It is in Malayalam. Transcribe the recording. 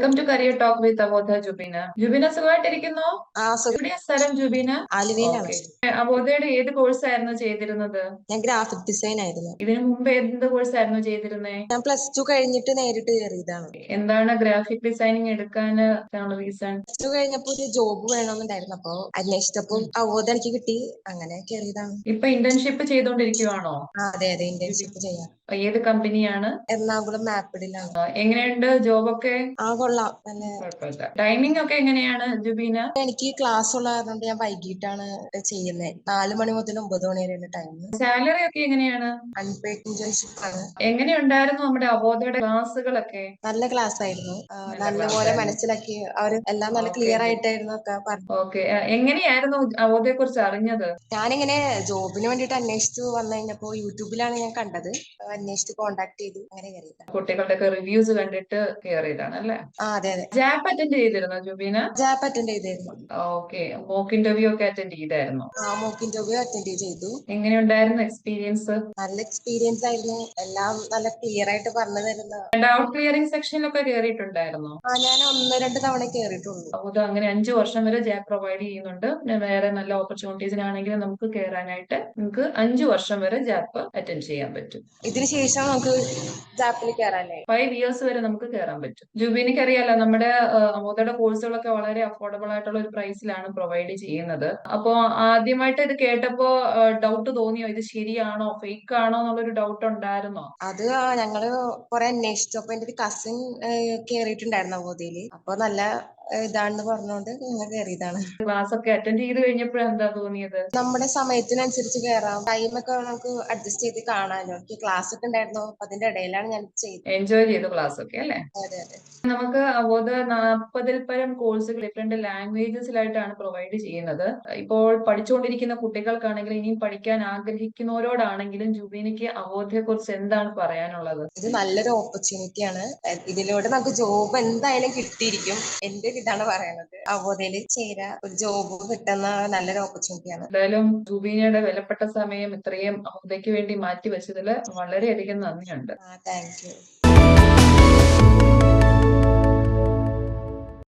Welcome to career talk with അബോധ Jubeena Jubeena സുഖമായിട്ടിരിക്കുന്നു? എവിടെയാ സ്ഥലം ജുബീന? ആലുവയിലാണ്. ഓക്കെ. ഏത് കോഴ്സ് ആയിരുന്നു ചെയ്തിരുന്നത്? ഞാൻ ഗ്രാഫിക് ഡിസൈൻ ആയിരുന്നു ഇതിനു മുമ്പ് എന്ത് കോഴ്സ് ആയിരുന്നു ചെയ്തിരുന്നത് ഞാൻ പ്ലസ് ടു കഴിഞ്ഞിട്ട് നേരിട്ട് കയറിയതാണ്. എന്താണ് ഗ്രാഫിക് ഡിസൈനിങ് എടുക്കാൻ റീസൺ പ്ലസ് ടു കഴിഞ്ഞപ്പോ ഒരു ജോബ് വേണമെന്നുണ്ടായിരുന്നു അപ്പൊ അന്വേഷിച്ചപ്പോ അബോധ എനിക്ക് കിട്ടി. അങ്ങനെ കയറിയതാണ്. ഇപ്പൊ ഇന്റേൺഷിപ്പ് ചെയ്തോണ്ടിരിക്കുവാണോ? അതെ അതെ ഇന്റേൺഷിപ്പ് ചെയ്യാം. ഏത് കമ്പനിയാണ് എറണാകുളം മാപ്പിഡിലാണ് എങ്ങനെയുണ്ട് ജോബൊക്കെ ആ കൊള്ളാം. നല്ല ടൈമിംഗ് ഒക്കെ എങ്ങനെയാണ് ജുബീന? എനിക്ക് ക്ലാസ് ഉള്ളതുകൊണ്ട് കാരണം ഞാൻ വൈകിട്ടാണ് ചെയ്യുന്നത് നാല് മണി മുതൽ ഒമ്പത് മണി വരെയാണ് ടൈം സാലറി ഒക്കെ എങ്ങനെയാണ്? അൺപെയ്ഡ് ഇന്റേൺഷിപ്പ് ആണ്. എങ്ങനെയുണ്ടായിരുന്നു നമ്മുടെ അബോധയുടെ ക്ലാസ്സുകളൊക്കെ? നല്ല ക്ലാസ് ആയിരുന്നു. നല്ലപോലെ മനസ്സിലാക്കി അവർ എല്ലാം നല്ല ക്ലിയർ ആയിട്ടായിരുന്നു ഒക്കെ പറഞ്ഞു. ഓക്കെ എങ്ങനെയായിരുന്നു അബോധയെ കുറിച്ച് അറിഞ്ഞത്? ഞാനിങ്ങനെ ജോബിന് വേണ്ടിട്ട് അന്വേഷിച്ചു വന്നു കഴിഞ്ഞപ്പോ യൂട്യൂബിലാണ് ഞാൻ കണ്ടത്. അന്വേഷിച്ച് കോണ്ടാക്ട് ചെയ്തു. അങ്ങനെ കയറിയതാണ്. കുട്ടികളുടെ ഒക്കെ റിവ്യൂസ് കണ്ടിട്ട് കയറിയതാണ് അല്ലേ ആ അതെ അതെ. ജാപ്പ് അറ്റൻഡ് ചെയ്തിരുന്നോ ജുബീന? ജാപ്പ് അറ്റൻഡ് ചെയ്തായിരുന്നു ഓക്കെ മോക്ക് ഇന്റർവ്യൂ ഒക്കെ അറ്റൻഡ് ചെയ്തായിരുന്നു? ആ മോക്ക് ഇന്റർവ്യൂ അറ്റൻഡ് ചെയ്തു. എങ്ങനെയുണ്ടായിരുന്നു എക്സ്പീരിയൻസ് നല്ല എക്സ്പീരിയൻസ് ആയിരുന്നു. എല്ലാം നല്ല ക്ലിയർ ആയിട്ട് പറഞ്ഞു തരുന്ന ഡൗട്ട് ക്ലിയറിംഗ് സെക്ഷനിലൊക്കെ കയറിയിട്ടുണ്ടായിരുന്നോ ആ ഞാൻ ഒന്ന് രണ്ട് തവണ കയറിയിട്ടുള്ളൂ അപ്പോൾ അങ്ങനെ അഞ്ചു വർഷം വരെ ജാബ് പ്രൊവൈഡ് ചെയ്യുന്നുണ്ട്. പിന്നെ വേറെ നല്ല ഓപ്പർച്യൂണിറ്റീസിനാണെങ്കിൽ നമുക്ക് കയറാനായിട്ട് നമുക്ക് അഞ്ചു വർഷം വരെ ജാപ്പ് അറ്റൻഡ് ചെയ്യാൻ പറ്റും. ഇതിനുശേഷം നമുക്ക് ജാപ്പിൽ കയറാനായി ഫൈവ് ഇയേഴ്സ് വരെ നമുക്ക് കയറാൻ പറ്റും. ജുബിനിക്ക് അറിയാലോ നമ്മുടെ അമോദയുടെ കോഴ്സുകളൊക്കെ വളരെ അഫോർഡബിൾ ആയിട്ടുള്ള ഒരു പ്രൈസിലാണ് പ്രൊവൈഡ് ചെയ്യുന്നത്. അപ്പോ ആദ്യമായിട്ട് ഇത് കേട്ടപ്പോ ഡൗട്ട് തോന്നിയോ? ഇത് ശരിയാണോ? ഫേക്ക് ആണോ? എന്നുള്ളൊരു ഡൗട്ട് ഉണ്ടായിരുന്നോ? അത് ഞങ്ങൾ കുറെ അന്വേഷിച്ചു. അപ്പൊ എന്റെ ഒരു കസിൻ കേറിയിട്ടുണ്ടായിരുന്നു അമോദയിൽ അപ്പൊ നല്ല ഇതാണെന്ന് പറഞ്ഞുകൊണ്ട് ഞങ്ങൾ കയറിയതാണ് ക്ലാസ് ഒക്കെ അറ്റൻഡ് ചെയ്ത് കഴിഞ്ഞപ്പോൾ എന്താ തോന്നിയത്? നമ്മുടെ സമയത്തിനനുസരിച്ച് കയറാം ടൈമൊക്കെ നമുക്ക് അഡ്ജസ്റ്റ് ചെയ്ത് എനിക്ക് ക്ലാസ് ഒക്കെ ഉണ്ടായിരുന്നു. അപ്പൊ അതിന്റെ ഇടയിലാണ് ഞാൻ ചെയ്തത്. എൻജോയ് ചെയ്തു ക്ലാസ് ഒക്കെ അല്ലേ? അതെ അതെ. നമുക്ക് അവോധ നാൽപ്പതിൽ പരം കോഴ്സുകൾ ഡിഫറെന്റ് ലാംഗ്വേജസിലായിട്ടാണ് പ്രൊവൈഡ് ചെയ്യുന്നത്. ഇപ്പോൾ പഠിച്ചുകൊണ്ടിരിക്കുന്ന കുട്ടികൾക്കാണെങ്കിലും ഇനിയും പഠിക്കാൻ ആഗ്രഹിക്കുന്നവരോടാണെങ്കിലും ജുബിനിക്ക് അവോധയെ കുറിച്ച് എന്താണ് പറയാനുള്ളത്? ഇത് നല്ലൊരു ഓപ്പർച്യൂണിറ്റി ആണ്. ഇതിലൂടെ നമുക്ക് ജോബ് എന്തായാലും കിട്ടിയിരിക്കും. എന്റെ ഒരു ഇതാണ് പറയുന്നത് അവോധയിൽ ചേരാ ഒരു ജോബ് കിട്ടുന്ന നല്ലൊരു ഓപ്പർച്യൂണിറ്റി ആണ്. എന്തായാലും ജുബീനയുടെ വിലപ്പെട്ട സമയം ഇത്രയും അവോധയ്ക്ക് വേണ്ടി മാറ്റി വെച്ചതിൽ വളരെയധികം നന്ദിയുണ്ട്. Thank you